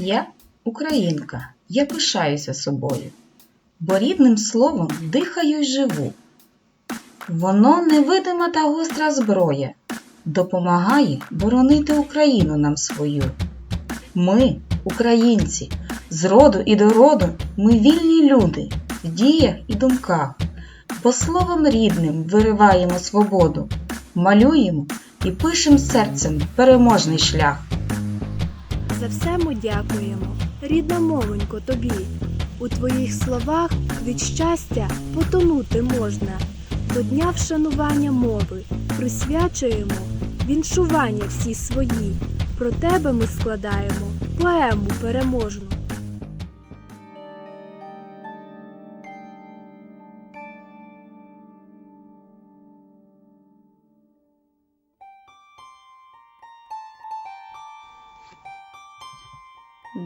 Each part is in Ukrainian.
Я українка, я пишаюся собою, бо рідним словом дихаю й живу. Воно невидима та гостра зброя, допомагає боронити Україну нам свою. Ми, українці, з роду і до роду, ми вільні люди в діях і думках, бо словом рідним вириваємо свободу, малюємо і пишем серцем переможний шлях. За все ми дякуємо, рідна мовонько тобі. У твоїх словах від щастя потонути можна. До дня вшанування мови присвячуємо віншування всі свої. Про тебе ми складаємо поему переможну.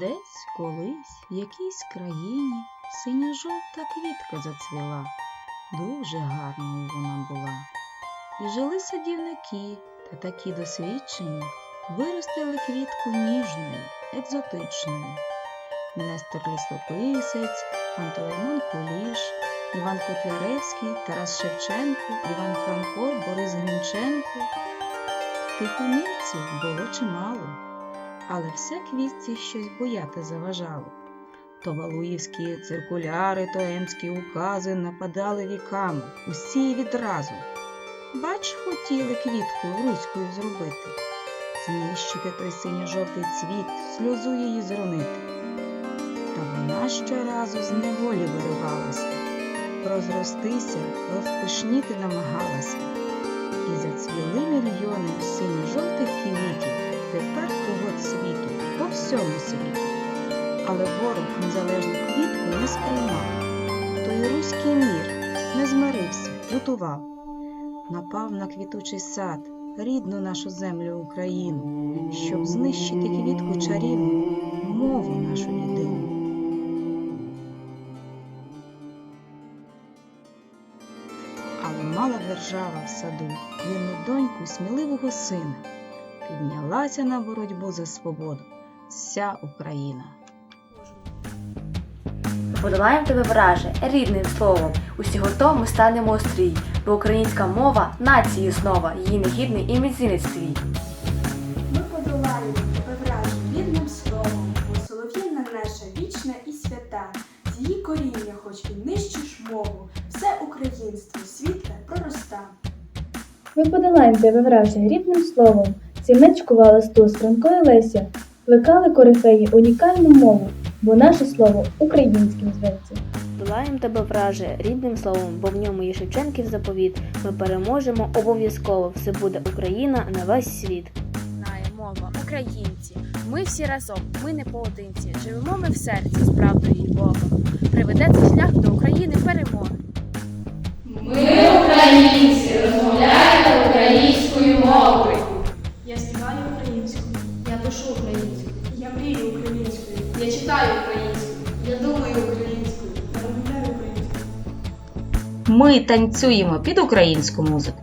Десь колись в якійсь країні синьо-жовта квітка зацвіла. Дуже гарною вона була. І жили садівники та такі досвідчені виростили квітку ніжною, екзотичною. Нестор Лісописець, Пантелеймон Куліш, Іван Котляревський, Тарас Шевченко, Іван Франко, Борис Грінченко. Тих умільців було чимало але все квітці щось бояти заважало. То валуївські циркуляри, то емські укази нападали віками, усі відразу. Бач, хотіли квітку руською зробити, знищити той синьо-жовтий цвіт, сльозу її зронити. Та вона щоразу з неволі виривалася, розростися, розпишніти намагалася. І зацвіли мільйони синьо-жовтих незалежну квітку не сприймав. Той руський мір не змирився, лютував. Напав на квітучий сад, рідну нашу землю Україну, щоб знищити квітку чарівну, мову нашу єдину. Але мала держава в саду вільну доньку сміливого сина. Піднялася на боротьбу за свободу вся Україна. Подолаєм тебе враже рідним словом. Усі гуртом ми станемо острій, бо українська мова нації основа, її негідний імідь зінець твій. Ми подолаємо тебе вражень вірним словом, бо солов'їна наша вічна і свята. З її коріння, хоч і нищиш мову, все українство світле пророста. Ми подолаєм тебе враже рідним словом, сімечку листу з Франкою Леся, плекали корифеї унікальну мову, бо наше слово українським зветься. Подолаєм тебе враже рідним словом, бо в ньому є Шевченків заповіт. Ми переможемо обов'язково. Все буде Україна на весь світ. знає мова, українці. Ми всі разом, ми не поодинці. Живемо ми в серці з правдою і Богом. Приведе цей шлях до України перемоги. Ми українці, розмовляємо українською мовою. Я співаю українською. Я пишу українською. Мрію українською. Я читаю українською. Я думаю українською. Я розмовляю українською. Ми танцюємо під українську музику.